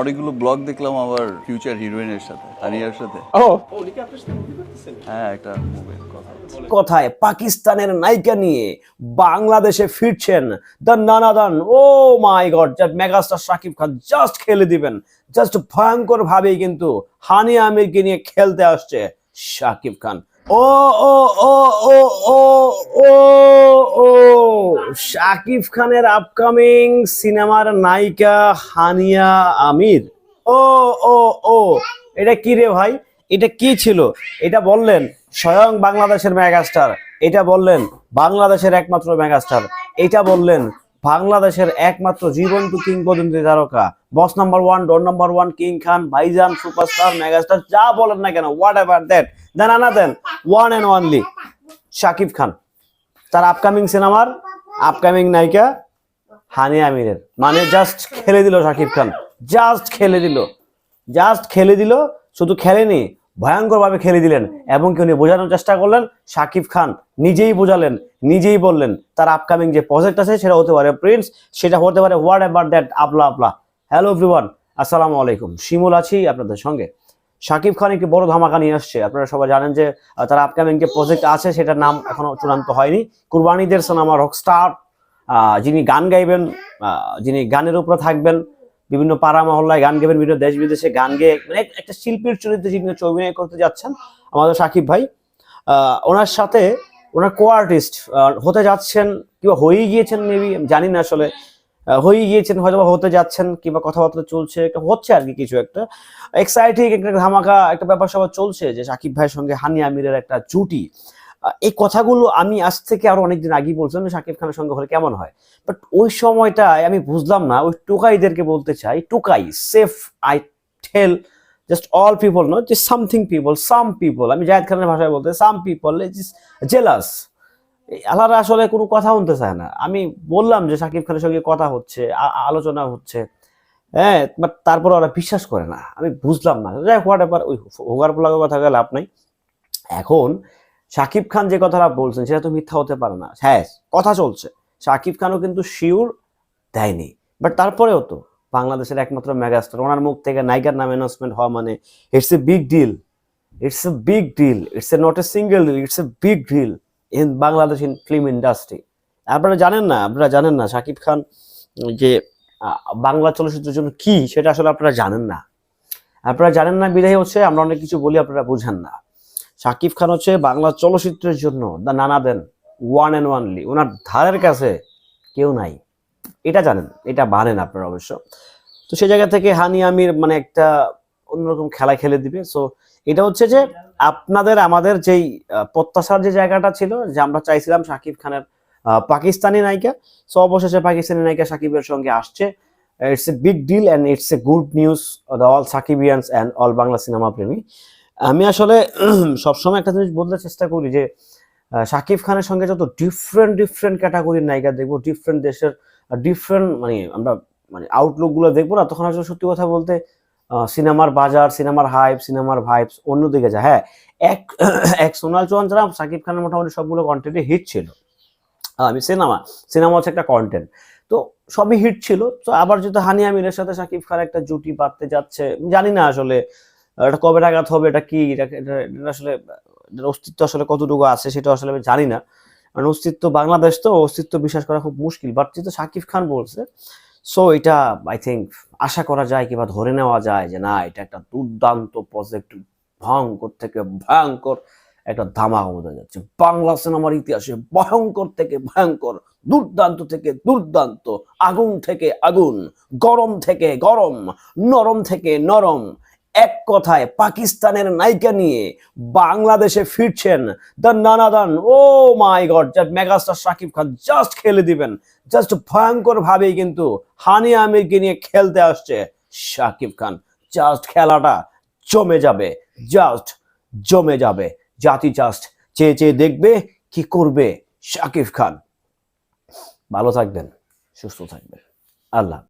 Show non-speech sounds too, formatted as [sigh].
অনেকগুলো ব্লগ দেখলাম আবার ফিউচার হিরোইনের সাথে হানিয়ার সাথে। ও। হ্যাঁ একটা কথা কথায় পাকিস্তানের নায়িকা নিয়ে বাংলাদেশে ফিরছেন দ্য নানাদান। ও my god megastar Shakib Khan just খেলে দিবেন। জাস্ট ভয়ঙ্কর ভাবেই কিন্তু হানি আমিরকে নিয়ে খেলতে আসছে শাকিব খান। ও ও ও ও ও ও ও। শাকিব খানের আপকামিং সিনেমার নায়িকা হানিয়া আমির। ও ও ও। এটা কি রে ভাই? এটা কি ছিল? এটা বললেন স্বয়ং বাংলাদেশের মেগাস্টার। এটা বললেন বাংলাদেশের একমাত্র মেগাস্টার। এটা বললেন বাংলাদেশের একমাত্র জীবন্ত কিংবদন্তি তারকা। Boss number one, door number one, king Khan, ভাইজান, সুপারস্টার, মেগাস্টার, যা বলেন না কেন হোয়াট এভার দ্যাট দেন আনা then one and only Shakib Khan. তার আপকামিং সিনেমার আপকামিং নায়িকা হানি আমিরের। মানে জাস্ট খেলে দিল শাকিব খান। জাস্ট খেলে দিল। জাস্ট খেলে দিল, শুধু খেলেনি ভয়ঙ্কর ভাবে খেলে দিলেন এবং কি উনি বোঝানোর চেষ্টা করলেন? শাকিব খান নিজেই বোঝালেন, নিজেই বললেন, তার আপকামিং যে প্রজেক্ট আছে সেটা হতে পারে প্রিন্স সেটা হতে পারে হোয়াট এভার দ্যাট আপলা আপলা। হ্যালো এভরিওয়ান আসসালামু আলাইকুম। শিমুল আছি আপনাদের সঙ্গে। শাকিব খান একটি বড় ধামাকা নিয়ে আসছে। আপনারা সবাই জানেন যে তার আপকামিং যে প্রজেক্ট আছে সেটার নাম এখনও চূড়ান্ত হয়নি। কুরবানিদের সিনেমা রকস্টার যিনি গান গাইবেন যিনি গানের উপরে থাকবেন বিভিন্ন পাড়া মহল্লায় গান গাইবেন বিভিন্ন দেশ বিদেশে গান গেয়ে মানে একটা শিল্পীর চরিত্রে যিনি অভিনয় করতে যাচ্ছেন, আমাদের সাকিব ভাই ওনার সাথে ওনার কো আর্টিস্ট হতে যাচ্ছেন কিংবা হয়েই গিয়েছেন মেবি জানি না আসলে হয়ে গিয়েছেন হয়তো বা হতে যাচ্ছেন কিংবা কথাবার্তা চলছে হচ্ছে আর কি কিছু একটা। এক্সাইটিং একটা ধামাকা, একটা ব্যাপার সবার চলছে যে সাকিব ভাইয়ের সঙ্গে হানি আমিরের একটা জুটি। এই কথাগুলো আমি আজ থেকে আরও অনেকদিন আগেই বলছিলাম যে সাকিব খানের সঙ্গে হলে কেমন হয়? বাট ওই সময়টায় আমি বুঝলাম না, ওই টুকাইদেরকে বলতে চাই, Tukai safe I tell just all people know যে সামথিং পিপল সাম পিপল আমি জাহেদ খানের ভাষায় বলতে সাম পিপল জেলাস আলাদা আসলে কোনো কথা শুনতে চায় না। আমি বললাম যে সাকিব খানের সঙ্গে কথা হচ্ছে আলোচনা হচ্ছে হ্যাঁ বাট তারপর ওরা বিশ্বাস করে না। আমি বুঝলাম না। যাই হোয়াট এভার ওই হোগার পোলাগের কথা গেলে লাভ নাই। এখন সাকিব খান যে কথাটা বলছেন, সেটা তো মিথ্যা হতে পারে না। হ্যাঁ কথা চলছে। সাকিব খানও কিন্তু শিওর দেয়নি। বাট তারপরেও তো বাংলাদেশের একমাত্র মেগাস্টার ওনার মুখ থেকে নায়িকার নাম অ্যানাউন্সমেন্ট হওয়া মানে it's a big deal it's a big deal it's a not a single deal it's a big deal in Bangladesh in film industry আপনারা জানেন না, আপনারা জানেন না সাকিব খান যে বাংলা চলচ্চিত্রের জন্য কি, সেটা আসলে আপনারা জানেন না। আপনারা জানেন না, বিদায় হচ্ছে, আমরা অনেক কিছু বলি, আপনারা বুঝেন না। সাকিব খান হচ্ছে বাংলা চলচ্চিত্রের জন্য দা নানা দেন ওয়ান অ্যান্ড ওয়ানলি ওনার ধারের কাছে কেউ নাই। এটা জানেন, এটা মানেন আপনারা অবশ্য। তো সেই জায়গা থেকে হানি আমির মানে একটা অন্যরকম খেলা খেলে দিবে। সো এটা হচ্ছে যে আপনাদের, আমাদের যেই প্রত্যাশার যে জায়গাটা ছিল, যে আমরা চাইছিলাম সাকিব খানের পাকিস্তানি নায়িকা। সো অবশেষে পাকিস্তানি নায়িকা সাকিবের সঙ্গে আসছে। It's a big deal and it's a good news the all Shakibians and all Bangla cinema প্রেমী। আমি আসলে [clears throat] সবসময় একটা জিনিস বলতে চেষ্টা করি যে শাকিব খানের সঙ্গে যত ডিফারেন্ট ডিফারেন্ট ক্যাটাগরির নায়িকা দেখব ডিফারেন্ট দেশের ডিফারেন্ট মানে আমরা মানে আউটলুকগুলো দেখব না, তখন আসলে সত্যি কথা বলতে সিনেমার বাজার, সিনেমার হাইপ সিনেমার ভাইবস অন্যদিকে যায়। হ্যাঁ এক [clears throat] এক সোনাল চৌহান ছাড়া শাকিব খানের মোটামুটি সবগুলো কন্টেন্টে হিট ছিল। আমি সিনেমা সিনেমা হচ্ছে একটা কন্টেন্ট তো সবই হিট ছিল। তো আবার যেহেতু হানি আমিরের সাথে শাকিব খান একটা জুটি বাঁধতে যাচ্ছে জানি না আসলে এটা কবে নাগাদ হবে, এটা কি, এটা আসলে অস্তিত্ব আসলে কতটুকু আছে সেটা আসলে আমি জানি না। কারণ অস্তিত্ব বাংলাদেশ তো, অস্তিত্ব বিশ্বাস করা খুব মুশকিল। বাট যেহেতু শাকিব খান বলছে সো এটা আই থিঙ্ক আশা করা যায় কিংবা ধরে নেওয়া যায় যে না, এটা একটা দুর্দান্ত প্রজেক্ট ভয়ঙ্কর থেকে ভয়ঙ্কর একটা ধামাকা বোঝা যাচ্ছে। বাংলা সিনেমার ইতিহাসে ভয়ঙ্কর থেকে ভয়ঙ্কর, দুর্দান্ত থেকে দুর্দান্ত, আগুন থেকে আগুন, গরম থেকে গরম, নরম থেকে নরম এক কথায় পাকিস্তানের নায়িকা নিয়ে বাংলাদেশে ফিরছেন দ্য নানাদান। ও my god megastar Shakib Khan just খেলে দিবেন। জাস্ট ভয়ঙ্কর ভাবেই কিন্তু হানি আমিরকে নিয়ে খেলতে আসছে শাকিব খান। জাস্ট খেলাটা জমে যাবে, জাস্ট জমে যাবে। জাতি জাস্ট চেয়ে চেয়ে দেখবে কি করবে শাকিব খান। ভালো থাকবেন, সুস্থ থাকবেন। আল্লাহ